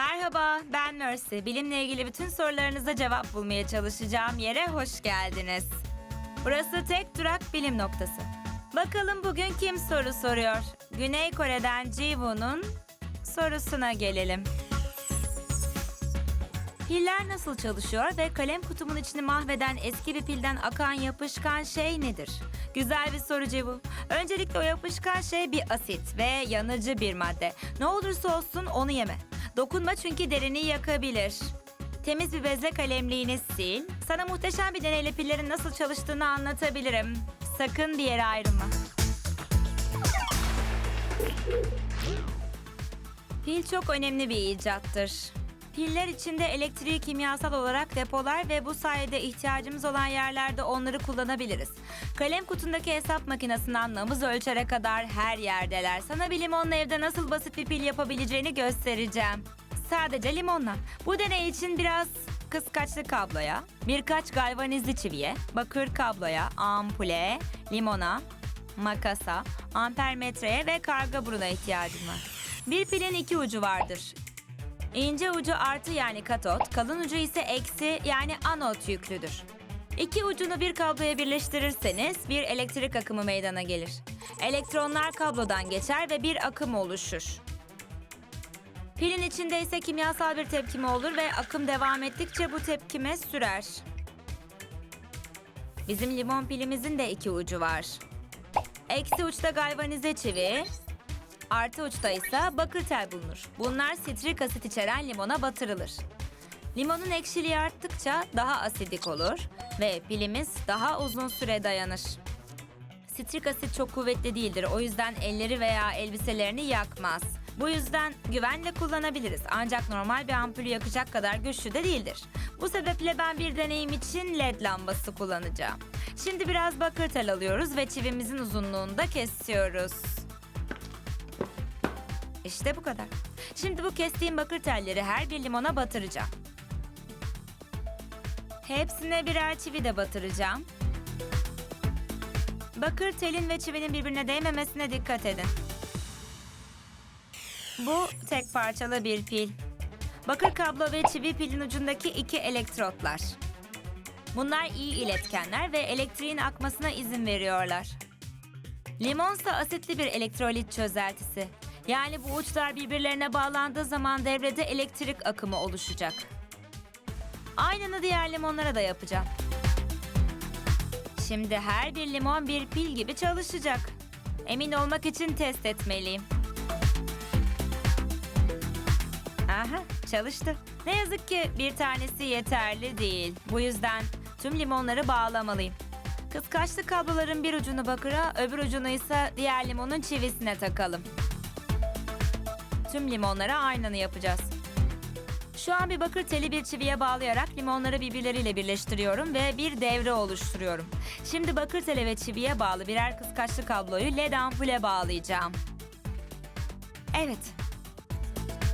Merhaba, ben Mercy. Bilimle ilgili bütün sorularınıza cevap bulmaya çalışacağım yere hoş geldiniz. Burası tek durak bilim noktası. Bakalım bugün kim soru soruyor? Güney Kore'den Jiwoo'nun sorusuna gelelim. Piller nasıl çalışıyor ve kalem kutumun içini mahveden eski bir pilden akan yapışkan şey nedir? Güzel bir soru Civu. Öncelikle o yapışkan şey bir asit ve yanıcı bir madde. Ne olursa olsun onu yeme. Dokunma çünkü derini yakabilir. Temiz bir bezle kalemliğini sil. Sana muhteşem bir deneyle pillerin nasıl çalıştığını anlatabilirim. Sakın bir yere ayrılma. Pil çok önemli bir icattır. Piller içinde elektriği kimyasal olarak depolar ve bu sayede ihtiyacımız olan yerlerde onları kullanabiliriz. Kalem kutundaki hesap makinesinden nabız ölçere kadar her yerdeler. Sana bir limonla evde nasıl basit bir pil yapabileceğini göstereceğim. Sadece limonla. Bu deney için biraz kıskaçlı kabloya, birkaç galvanizli çiviye, bakır kabloya, ampule, limona, makasa, ampermetreye ve karga buruna ihtiyacım var. Bir pilin iki ucu vardır. İnce ucu artı yani katot, kalın ucu ise eksi yani anot yüklüdür. İki ucunu bir kabloya birleştirirseniz bir elektrik akımı meydana gelir. Elektronlar kablodan geçer ve bir akım oluşur. Pilin içinde ise kimyasal bir tepkime olur ve akım devam ettikçe bu tepkime sürer. Bizim limon pilimizin de iki ucu var. Eksi uçta galvanize çivi, Artı uçta ise bakır tel bulunur. Bunlar sitrik asit içeren limona batırılır. Limonun ekşiliği arttıkça daha asidik olur ve pilimiz daha uzun süre dayanır. Sitrik asit çok kuvvetli değildir. O yüzden elleri veya elbiselerini yakmaz. Bu yüzden güvenle kullanabiliriz. Ancak normal bir ampulü yakacak kadar güçlü de değildir. Bu sebeple ben bir deneyim için led lambası kullanacağım. Şimdi biraz bakır tel alıyoruz ve çivimizin uzunluğunu da kesiyoruz. İşte bu kadar. Şimdi bu kestiğim bakır telleri her bir limona batıracağım. Hepsine birer çivi de batıracağım. Bakır telin ve çivinin birbirine değmemesine dikkat edin. Bu tek parçalı bir pil. Bakır kablo ve çivi pilin ucundaki iki elektrotlar. Bunlar iyi iletkenler ve elektriğin akmasına izin veriyorlar. Limonsa asitli bir elektrolit çözeltisi. Yani bu uçlar birbirlerine bağlandığı zaman devrede elektrik akımı oluşacak. Aynını diğer limonlara da yapacağım. Şimdi her bir limon bir pil gibi çalışacak. Emin olmak için test etmeliyim. Aha, çalıştı. Ne yazık ki bir tanesi yeterli değil. Bu yüzden tüm limonları bağlamalıyım. Kıskaçlı kabloların bir ucunu bakıra, öbür ucunu ise diğer limonun çivisine takalım. Tüm limonlara aynını yapacağız. Şu an bir bakır teli bir çiviye bağlayarak limonları birbirleriyle birleştiriyorum ve bir devre oluşturuyorum. Şimdi bakır tele ve çiviye bağlı birer kıskaçlı kabloyu led ampule bağlayacağım. Evet.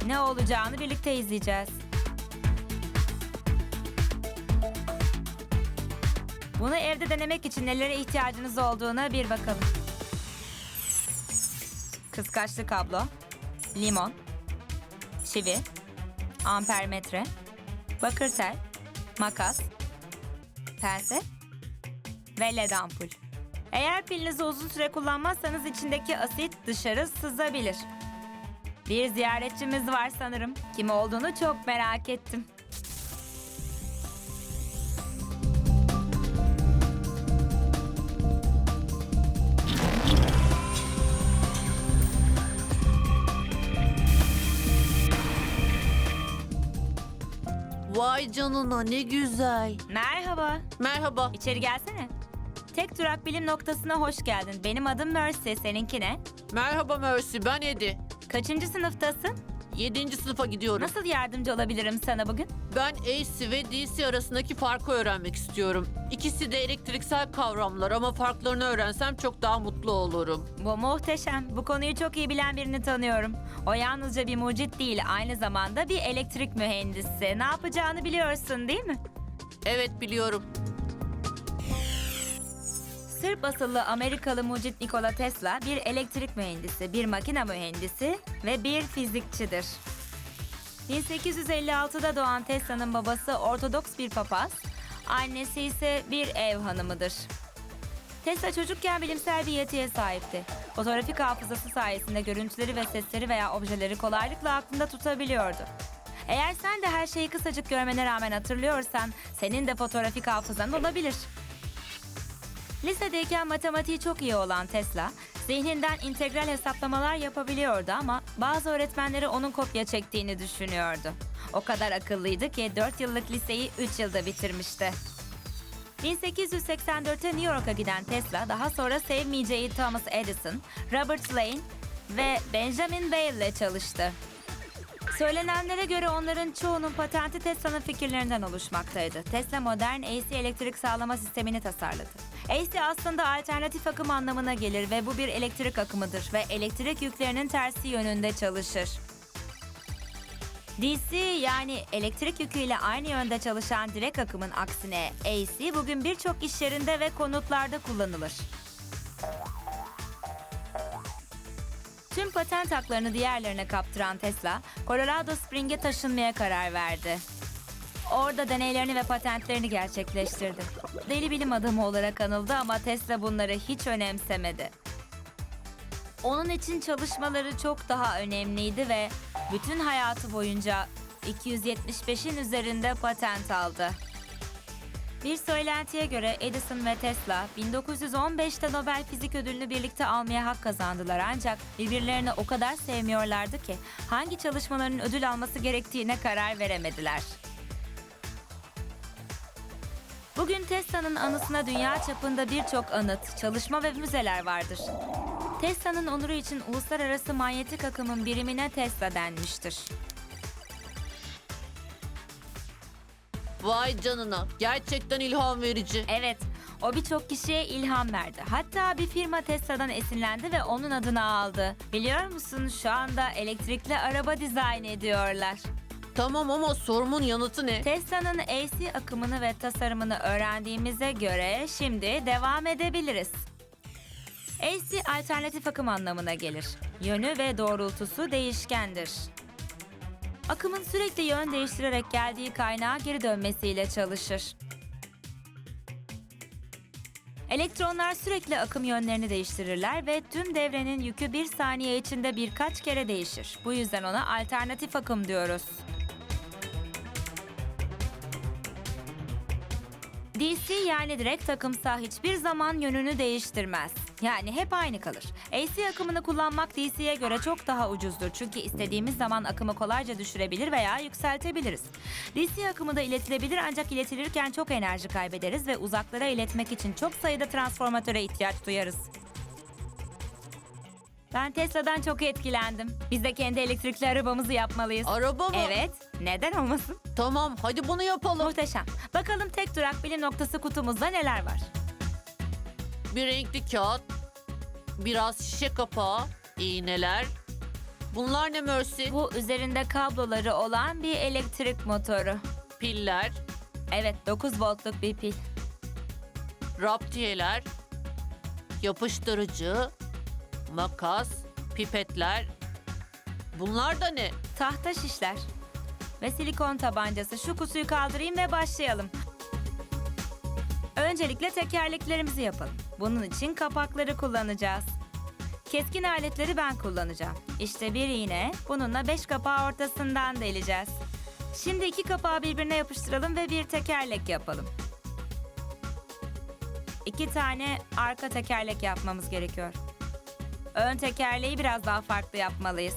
Ne olacağını birlikte izleyeceğiz. Bunu evde denemek için nelere ihtiyacınız olduğuna bir bakalım. Kıskaçlı kablo, limon, çivi, ampermetre, bakır tel, makas, pense ve led ampul. Eğer pilinizi uzun süre kullanmazsanız içindeki asit dışarı sızabilir. Bir ziyaretçimiz var sanırım. Kim olduğunu çok merak ettim. Vay canına ne güzel. Merhaba. Merhaba. İçeri gelsene. Tek durak bilim noktasına hoş geldin. Benim adım Mercy, seninki ne? Merhaba Mercy ben Edi. Kaçıncı sınıftasın? 7. sınıfa gidiyorum. Nasıl yardımcı olabilirim sana bugün? Ben AC ve DC arasındaki farkı öğrenmek istiyorum. İkisi de elektriksel kavramlar ama farklarını öğrensem çok daha mutlu olurum. Bu muhteşem. Bu konuyu çok iyi bilen birini tanıyorum. O yalnızca bir mucit değil, aynı zamanda bir elektrik mühendisi. Ne yapacağını biliyorsun değil mi? Evet biliyorum. Sırp asıllı Amerikalı mucit Nikola Tesla bir elektrik mühendisi, bir makine mühendisi ve bir fizikçidir. 1856'da doğan Tesla'nın babası Ortodoks bir papaz, annesi ise bir ev hanımıdır. Tesla çocukken bilimsel bir yetiye sahipti. Fotoğrafik hafızası sayesinde görüntüleri ve sesleri veya objeleri kolaylıkla aklında tutabiliyordu. Eğer sen de her şeyi kısacık görmene rağmen hatırlıyorsan, senin de fotoğrafik hafızan olabilir. Lisedeyken matematiği çok iyi olan Tesla, zihninden integral hesaplamalar yapabiliyordu ama bazı öğretmenleri onun kopya çektiğini düşünüyordu. O kadar akıllıydı ki 4 yıllık liseyi 3 yılda bitirmişti. 1884'te New York'a giden Tesla daha sonra sevmeyeceği Thomas Edison, Robert Lane ve Benjamin Whale ile çalıştı. Söylenenlere göre onların çoğunun patenti Tesla'nın fikirlerinden oluşmaktaydı. Tesla modern AC elektrik sağlama sistemini tasarladı. AC aslında alternatif akım anlamına gelir ve bu bir elektrik akımıdır ve elektrik yüklerinin tersi yönünde çalışır. DC yani elektrik yüküyle aynı yönde çalışan direk akımın aksine AC bugün birçok iş yerinde ve konutlarda kullanılır. Tüm patent haklarını diğerlerine kaptıran Tesla, Colorado Spring'e taşınmaya karar verdi. Orada deneylerini ve patentlerini gerçekleştirdi. Deli bilim adamı olarak anıldı ama Tesla bunları hiç önemsemedi. Onun için çalışmaları çok daha önemliydi ve bütün hayatı boyunca 275'in üzerinde patent aldı. Bir söylentiye göre Edison ve Tesla 1915'te Nobel Fizik Ödülünü birlikte almaya hak kazandılar ancak birbirlerini o kadar sevmiyorlardı ki hangi çalışmalarının ödül alması gerektiğine karar veremediler. Bugün Tesla'nın anısına dünya çapında birçok anıt, çalışma ve müzeler vardır. Tesla'nın onuru için uluslararası manyetik akımın birimine Tesla denmiştir. Vay canına. Gerçekten ilham verici. Evet, o birçok kişiye ilham verdi. Hatta bir firma Tesla'dan esinlendi ve onun adını aldı. Biliyor musun şu anda elektrikli araba dizayn ediyorlar. Tamam ama sorumun yanıtı ne? Tesla'nın AC akımını ve tasarımını öğrendiğimize göre şimdi devam edebiliriz. AC alternatif akım anlamına gelir. Yönü ve doğrultusu değişkendir. Akımın sürekli yön değiştirerek geldiği kaynağa geri dönmesiyle çalışır. Elektronlar sürekli akım yönlerini değiştirirler ve tüm devrenin yükü bir saniye içinde birkaç kere değişir. Bu yüzden ona alternatif akım diyoruz. DC yani direkt takımsa hiçbir zaman yönünü değiştirmez. Yani hep aynı kalır. AC akımını kullanmak DC'ye göre çok daha ucuzdur. Çünkü istediğimiz zaman akımı kolayca düşürebilir veya yükseltebiliriz. DC akımı da iletilebilir ancak iletilirken çok enerji kaybederiz ve uzaklara iletmek için çok sayıda transformatöre ihtiyaç duyarız. Ben Tesla'dan çok etkilendim. Biz de kendi elektrikli arabamızı yapmalıyız. Araba mı? Evet, neden olmasın? Tamam hadi bunu yapalım. Muhteşem. Bakalım tek durak bilim noktası kutumuzda neler var? Bir renkli kağıt, biraz şişe kapağı, iğneler. Bunlar ne Mercy? Bu üzerinde kabloları olan bir elektrik motoru. Piller, Evet, 9 voltluk bir pil. raptiyeler, yapıştırıcı, makas, pipetler. Bunlar da ne? Tahta şişler ve silikon tabancası. Şu kutuyu kaldırayım ve başlayalım. Öncelikle tekerleklerimizi yapalım. Bunun için kapakları kullanacağız. Keskin aletleri ben kullanacağım. İşte bir iğne, bununla beş kapağı ortasından deleceğiz. Şimdi iki kapağı birbirine yapıştıralım ve bir tekerlek yapalım. İki tane arka tekerlek yapmamız gerekiyor. Ön tekerleği biraz daha farklı yapmalıyız.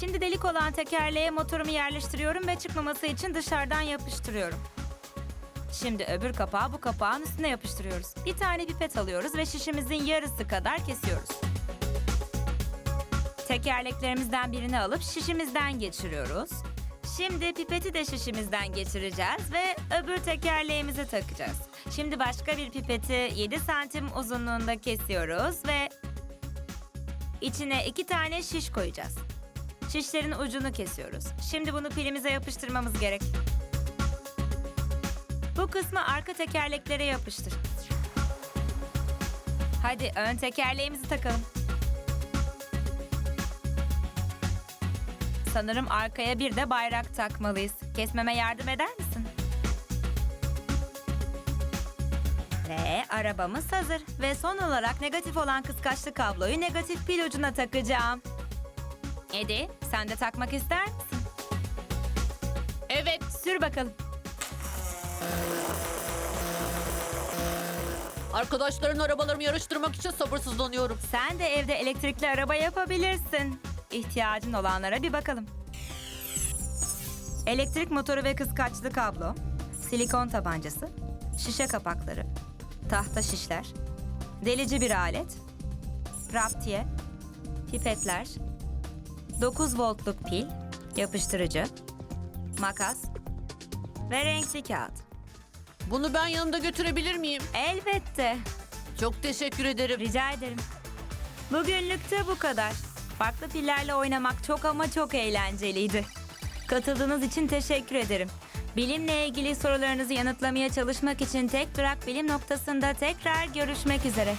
Şimdi delik olan tekerleğe motorumu yerleştiriyorum ve çıkmaması için dışarıdan yapıştırıyorum. Şimdi öbür kapağı bu kapağın üstüne yapıştırıyoruz. Bir tane pipet alıyoruz ve şişimizin yarısı kadar kesiyoruz. Tekerleklerimizden birini alıp şişimizden geçiriyoruz. Şimdi pipeti de şişimizden geçireceğiz ve öbür tekerleğimize takacağız. Şimdi başka bir pipeti 7 santim uzunluğunda kesiyoruz ve içine iki tane şiş koyacağız. Şişlerin ucunu kesiyoruz. Şimdi bunu pilimize yapıştırmamız gerek. Bu kısmı arka tekerleklere yapıştır. Hadi ön tekerleğimizi takalım. Sanırım arkaya bir de bayrak takmalıyız. Kesmeme yardım eder misin? Ve arabamız hazır. Ve son olarak negatif olan kıskaçlı kabloyu negatif pil ucuna takacağım. Edi, sen de takmak ister misin? Evet. Sür bakalım. Arkadaşların arabalarımı yarıştırmak için sabırsızlanıyorum. Sen de evde elektrikli araba yapabilirsin. İhtiyacın olanlara bir bakalım. Elektrik motoru ve kıskaçlı kablo, silikon tabancası, şişe kapakları, tahta şişler, delici bir alet, raptiye, pipetler, 9 voltluk pil, yapıştırıcı, makas ve renkli kağıt. Bunu ben yanımda götürebilir miyim? Elbette. Çok teşekkür ederim. Rica ederim. Bugünlük de bu kadar. Farklı pillerle oynamak çok ama çok eğlenceliydi. Katıldığınız için teşekkür ederim. Bilimle ilgili sorularınızı yanıtlamaya çalışmak için tek durak bilim noktasında tekrar görüşmek üzere.